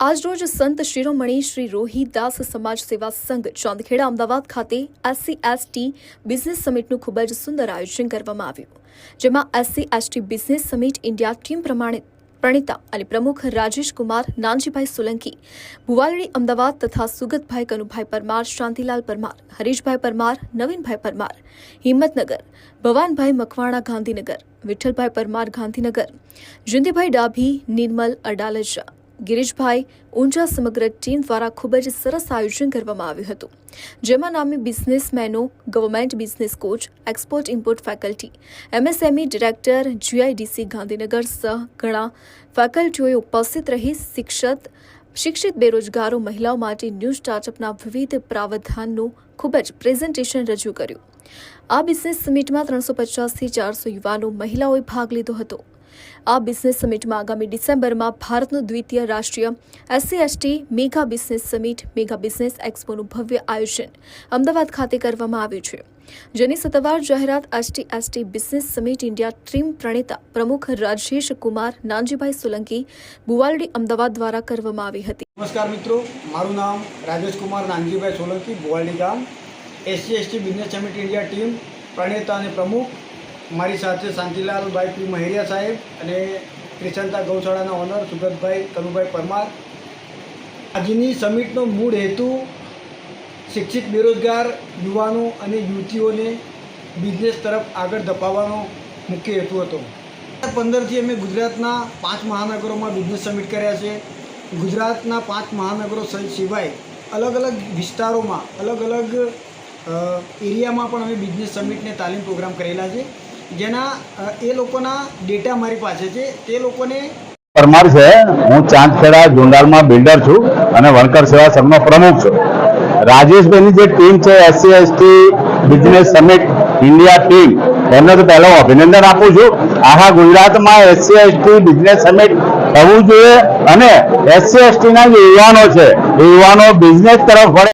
આજરોજ સંત શિરોમણી શ્રી રોહિદાસ સમાજ સેવા સંઘ ચાંદખેડા અમદાવાદ ખાતે એસસી એસટી બિઝનેસ સમિટનું ખૂબ જ સુંદર આયોજન કરવામાં આવ્યું. જેમાં SC ST business summit India team પ્રમાણે પ્રણીતા અને પ્રમુખ રાજેશ કુમાર, નાનજીભાઈ સોલંકી, ભુવાલડી અમદાવાદ તથા સુગતભાઈ કનુભાઈ પરમાર, શાંતિલાલ પરમાર, હરીશભાઈ પરમાર, નવીનભાઈ પરમાર, હિંમતનગર, ભવાનભાઈ મકવાણા ગાંધીનગર, વિઠ્ઠલભાઈ પરમાર ગાંધીનગર, જિંદીભાઈ ડાભી, નિર્મલ અડાલજા ગિરીશભાઈ ઊંઝા સમગ્ર ટીમ દ્વારા ખૂબ જ સરસ આયોજન કરવામાં આવ્યું હતું, જેમાં નામી બિઝનેસમેનો, government business coach, export import faculty, MSME director, GIDC Gandhinagar સહ ઘણા ફેકલ્ટીઓએ ઉપસ્થિત રહી શિક્ષિત શિક્ષિત બેરોજગારો, મહિલાઓ માટે ન્યૂ સ્ટાર્ટઅપના વિવિધ પ્રાવધાનનું ખૂબ જ પ્રેઝન્ટેશન રજૂ કર્યું. આ બિઝનેસ સમિટમાં ત્રણસો પચાસથી ચારસો યુવાનો મહિલાઓએ ભાગ લીધો હતો. આ બિઝનેસ સમિટમાં આગામી ડિસેમ્બરમાં ભારતનું દ્વિતીય રાષ્ટ્રીય SC ST mega business summit mega business એક્સપોનું ભવ્ય આયોજન અમદાવાદ ખાતે કરવામાં આવ્યું છે. જેની સત્તાવાર જાહેરાત ST ST business summit India team પ્રણેતા પ્રમુખ રાજેશ કુમાર, નાનજીભાઈ સોલંકી, બુવાલડી અમદાવાદ દ્વારા કરવામાં આવી હતી. નમસ્કાર મિત્રો, મારું નામ રાજેશ કુમાર, નાનજીભાઈ સોલંકી, બુવાલડી ગામ. SC ST business summit India team પ્રણેતા અને પ્રમુખ મારી સાથે શાંતિલાલભાઈ પી મહેરિયા સાહેબ અને ક્રિસંતા ગૌશાળાના ઓનર સુગતભાઈ કનુભાઈ પરમાર. આજની સમિટનો મૂળ હેતુ શિક્ષિત બેરોજગાર યુવાનો અને યુવતીઓને બિઝનેસ તરફ આગળ ધપાવવાનો મુખ્ય હેતુ હતો. પંદરથી અમે ગુજરાતના પાંચ મહાનગરોમાં બિઝનેસ સમિટ કર્યા છે. ગુજરાતના પાંચ મહાનગરો સિવાય અલગ અલગ વિસ્તારોમાં, અલગ અલગ એરિયામાં પણ અમે બિઝનેસ સમિટને તાલીમ પ્રોગ્રામ કરેલા છે. જેના એ લોકોના ડેટા મારી પાસે છે. તે લોકોને પરમાર છે. હું ચાંદખેડા જુંડાલમાં બિલ્ડર છું અને વણકર સેવા સંઘનો પ્રમુખ છું. રાજેશભાઈની જે ટીમ છે SC ST business summit India team એમને તો પહેલા હું અભિનંદન આપું છું. આખા ગુજરાતમાં એસસી એસટી બિઝનેસ સમિટ થવું જોઈએ અને એસસી એસટીના જે યુવાનો છે, એ યુવાનો બિઝનેસ તરફ વળે.